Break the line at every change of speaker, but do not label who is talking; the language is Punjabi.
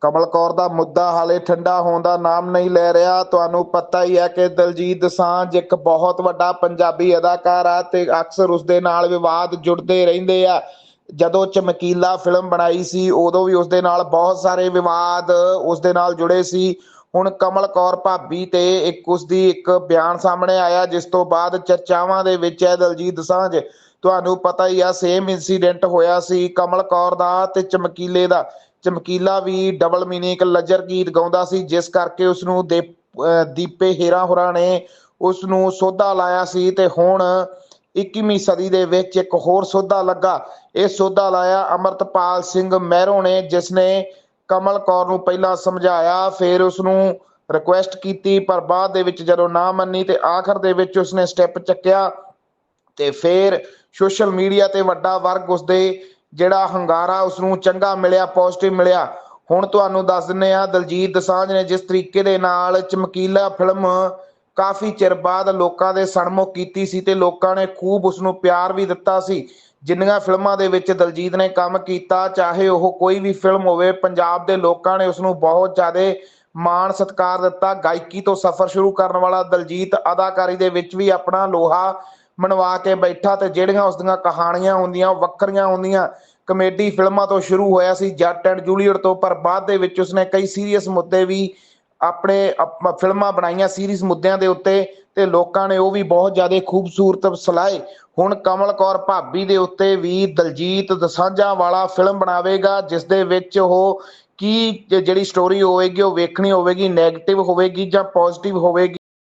ਕਮਲ ਕੌਰ ਦਾ ਮੁੱਦਾ ਹਾਲੇ ਠੰਡਾ ਹੋਣ ਦਾ ਨਾਮ ਨਹੀਂ ਲੈ ਰਿਹਾ। ਤੁਹਾਨੂੰ ਪਤਾ ਹੀ ਹੈ ਕਿ ਦਲਜੀਤ ਦੋਸਾਂਝ ਇੱਕ ਬਹੁਤ ਵੱਡਾ ਪੰਜਾਬੀ ਅਦਾਕਾਰ ਆ ਤੇ ਅਕਸਰ ਉਸ ਦੇ ਨਾਲ ਵਿਵਾਦ ਜੁੜਦੇ ਰਹਿੰਦੇ ਆ। ਜਦੋਂ ਚਮਕੀਲਾ ਫਿਲਮ ਬਣਾਈ ਸੀ, ਉਦੋਂ ਵੀ ਉਸ ਦੇ ਨਾਲ ਬਹੁਤ ਸਾਰੇ ਵਿਵਾਦ ਉਸ ਦੇ ਨਾਲ ਜੁੜੇ ਸੀ। ਹੁਣ ਕਮਲ ਕੌਰ ਭਾਬੀ ਤੇ ਇੱਕ ਉਸ ਦੀ ਇੱਕ ਬਿਆਨ ਸਾਹਮਣੇ ਆਇਆ, ਜਿਸ ਤੋਂ ਬਾਅਦ ਚਰਚਾਵਾਂ ਦੇ ਵਿੱਚ ਹੈ ਦਲਜੀਤ ਦੋਸਾਂਝ। ਤੁਹਾਨੂੰ ਪਤਾ ਹੀ ਆ ਸੇਮ ਇਨਸੀਡੈਂਟ ਹੋਇਆ ਸੀ ਕਮਲ ਕੌਰ ਦਾ ਤੇ ਚਮਕੀਲੇ ਦਾ। ਚਮਕੀਲਾ ਵੀ ਡਬਲ ਮੀਨਿੰਗ ਲੱਜਰ ਗੀਤ ਗਾਉਂਦਾ ਸੀ, ਜਿਸ ਕਰਕੇ ਉਸ ਨੂੰ ਦੀਪੇ ਹੀਰਾ ਹੋਰਾਂ ਨੇ ਉਸ ਨੂੰ ਸੋਧਾ ਲਾਇਆ ਸੀ ਤੇ ਹੁਣ 21ਵੀਂ ਸਦੀ ਦੇ ਵਿੱਚ ਇੱਕ ਹੋਰ ਸੋਧਾ ਲੱਗਾ। ਇਹ ਸੋਧਾ ਲਾਇਆ ਅਮਰਤਪਾਲ ਸਿੰਘ ਮਹਿਰੋ ਨੇ, ਜਿਸ ਨੇ ਕਮਲ ਕੌਰ ਨੂੰ ਪਹਿਲਾਂ ਸਮਝਾਇਆ, ਫਿਰ ਉਸ ਨੂੰ ਰਿਕੁਐਸਟ ਕੀਤੀ, ਪਰ ਬਾਅਦ ਦੇ ਵਿੱਚ ਜਦੋਂ ਨਾ ਮੰਨੀ ਤੇ ਆਖਰ ਦੇ ਵਿੱਚ ਉਸਨੇ ਸਟੈਪ ਚੱਕਿਆ ਤੇ ਫਿਰ ਸੋਸ਼ਲ ਮੀਡੀਆ ਤੇ ਵੱਡਾ ਵਰਗ ਉਸਦੇ ਜਿਹੜਾ ਹੰਗਾਰਾ ਉਸ ਨੂੰ ਚੰਗਾ ਮਿਲਿਆ ਪੋਜ਼ਿਟਿਵ ਮਿਲਿਆ। ਹੁਣ ਤੁਹਾਨੂੰ ਦੱਸ ਦਿੰਨੇ ਆ ਦਲਜੀਤ ਦੋਸਾਂਝ ਨੇ ਜਿਸ ਤਰੀਕੇ ਦੇ ਨਾਲ ਚਮਕੀਲਾ ਫਿਲਮ ਕਾਫੀ ਚਿਰ ਬਾਅਦ ਲੋਕਾਂ ਦੇ ਸਨਮੁਖ ਕੀਤੀ ਸੀ ਤੇ ਲੋਕਾਂ ਨੇ ਖੂਬ ਉਸ ਨੂੰ ਪਿਆਰ ਵੀ ਦਿੱਤਾ ਸੀ। ਜਿੰਨੀਆਂ ਫਿਲਮਾਂ ਦੇ ਵਿੱਚ ਦਲਜੀਤ ਨੇ ਕੰਮ ਕੀਤਾ, ਚਾਹੇ ਉਹ ਕੋਈ ਵੀ ਫਿਲਮ ਹੋਵੇ, ਪੰਜਾਬ ਦੇ ਲੋਕਾਂ ਨੇ ਉਸ ਨੂੰ ਬਹੁਤ ਜ਼ਿਆਦਾ ਮਾਣ ਸਤਿਕਾਰ ਦਿੱਤਾ। ਗਾਇਕੀ ਤੋਂ ਸਫ਼ਰ ਸ਼ੁਰੂ ਕਰਨ ਵਾਲਾ ਦਲਜੀਤ ਅਦਾਕਾਰੀ ਦੇ ਵਿੱਚ ਵੀ ਆਪਣਾ ਲੋਹਾ ਮਨਵਾ ਕੇ ਬੈਠਾ ਤੇ ਜਿਹੜੀਆਂ ਉਸ ਦੀਆਂ ਕਹਾਣੀਆਂ ਹੁੰਦੀਆਂ, ਉਹ ਵੱਖਰੀਆਂ ਹੁੰਦੀਆਂ। ਕਮੇਡੀ ਫਿਲਮਾਂ ਤੋਂ ਸ਼ੁਰੂ ਹੋਇਆ ਸੀ ਜੱਟ ਐਂਡ ਜੂਲੀਅਟ ਤੋਂ, ਪਰ ਬਾਅਦ ਦੇ ਵਿੱਚ ਉਸਨੇ ਕਈ ਸੀਰੀਅਸ ਮੁੱਦੇ ਵੀ ਆਪਣੇ ਅਪ- ਫਿਲਮਾਂ ਬਣਾਈਆਂ ਸੀਰੀਅਸ ਮੁੱਦਿਆਂ ਦੇ ਉੱਤੇ ਤੇ ਲੋਕਾਂ ਨੇ ਉਹ ਵੀ ਬਹੁਤ ਜ਼ਿਆਦਾ ਖੂਬਸੂਰਤ ਸਲਾਏ ਹੁਣ ਕਮਲ ਕੌਰ ਭਾਬੀ ਦੇ ਉੱਤੇ ਵੀ ਦਲਜੀਤ ਦਸਾਂਝਾ ਵਾਲਾ ਫਿਲਮ ਬਣਾਵੇਗਾ, ਜਿਸ ਦੇ ਵਿੱਚ ਉਹ ਕੀ ਜਿਹੜੀ ਸਟੋਰੀ ਹੋਵੇਗੀ, ਉਹ ਵੇਖਣੀ ਹੋਵੇਗੀ 네ਗੇਟਿਵ ਹੋਵੇਗੀ ਜਾਂ ਪੋਜ਼ਿਟਿਵ ਹੋਵੇਗੀ।